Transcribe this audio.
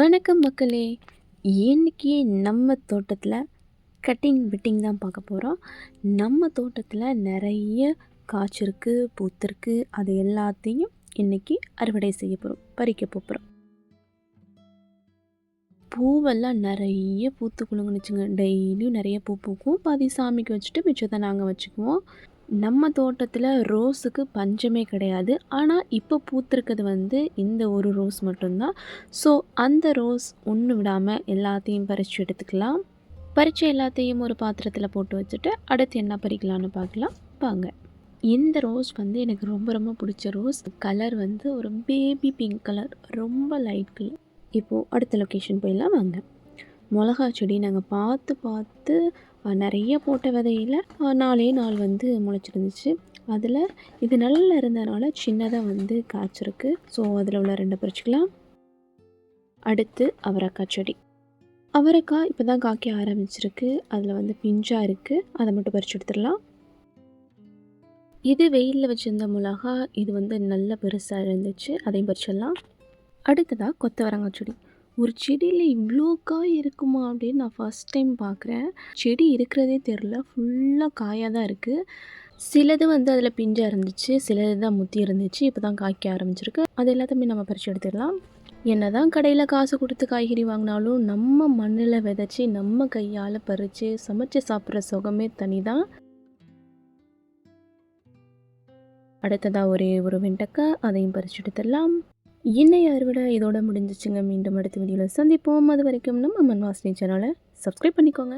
வணக்கம் மக்களே. இன்னைக்கு நம்ம தோட்டத்தில் கட்டிங் பிட்டிங் தான் பார்க்க போகிறோம் நம்ம தோட்டத்தில் நிறைய காய்ச்சிருக்கு பூத்திருக்கு அது எல்லாத்தையும் இன்றைக்கி அறுவடை செய்ய போகிறோம் பறிக்க போகிறோம் பூவெல்லாம் நிறைய பூத்து குலுங்குனுச்சுங்க. டெய்லியும் நிறைய பூ பூக்கும். பாதி சாமிக்கு வச்சுட்டு மிச்சத்தை நாங்கள் வச்சுக்குவோம். நம்ம தோட்டத்தில் ரோஸுக்கு பஞ்சமே கிடையாது. ஆனால் இப்போ பூத்திருக்கிறது வந்து இந்த ஒரு ரோஸ் மட்டும்தான். ஸோ அந்த ரோஸ் ஒன்று விடாமல் எல்லாத்தையும் பறித்து எடுத்துக்கலாம். பறித்து எல்லாத்தையும் ஒரு பாத்திரத்தில் போட்டு வச்சுட்டு அடுத்து என்ன பறிக்கலான்னு பார்க்கலாம். வாங்க. இந்த ரோஸ் வந்து எனக்கு ரொம்ப ரொம்ப பிடிச்ச ரோஸ். கலர் வந்து ஒரு பேபி பிங்க் கலர். ரொம்ப லைட் கலர். இப்போது அடுத்த லொக்கேஷன் போயிடலாம். வாங்க. மிளகா செடி நாங்கள் பார்த்து பார்த்து நிறைய போட்ட விதையில் நாலே நாள் வந்து முளைச்சிருந்துச்சு. அதில் இது நல்ல இருந்தனால சின்னதாக வந்து காய்ச்சிருக்கு. ஸோ அதில் உள்ள ரெண்டை பறிச்சுக்கலாம். அடுத்து அவரைக்காய் செடி. அவரைக்காய் இப்போ தான் காய்க்க ஆரம்பிச்சிருக்கு. அதில் வந்து பிஞ்சாக இருக்குது அதை மட்டும் பறிச்சு எடுத்துடலாம். இது வெயிலில் வச்சுருந்த மிளகா இது வந்து நல்ல பெருசாக இருந்துச்சு. அதையும் பறிச்சிடலாம். அடுத்ததாக கொத்தவரங்காய் செடி. ஒரு செடியில் இவ்வளோ காய் இருக்குமா அப்படின்னு நான் ஃபஸ்ட் டைம் பார்க்குறேன் செடி இருக்கிறதே தெரில ஃபுல்லாக காயாக தான் இருக்குது சிலது வந்து அதில் பிஞ்சாக இருந்துச்சு. சிலது தான் முத்தி இருந்துச்சு. இப்போ தான் காய்க்க ஆரம்பிச்சிருக்கு. அது எல்லாத்தையுமே நம்ம பறித்து எடுத்துடலாம். என்ன தான் கடையில் காசு கொடுத்து காய்கறி வாங்கினாலும் நம்ம மண்ணில் விதைச்சி நம்ம கையால் பறித்து சமைச்சு சாப்பிட்ற சுகமே தனி தான் அடுத்ததாக ஒரே ஒரு வெண்டைக்காய். அதையும் பறிச்சு எடுத்துடலாம். இன்னைய அறுவடை இதோட முடிஞ்சிச்சுங்க. மீண்டும் அடுத்த வீடியோவில் சந்திப்போம். அது வரைக்கும் நம்ம மன்வாசினி சேனலை சப்ஸ்கிரைப் பண்ணிக்கோங்க.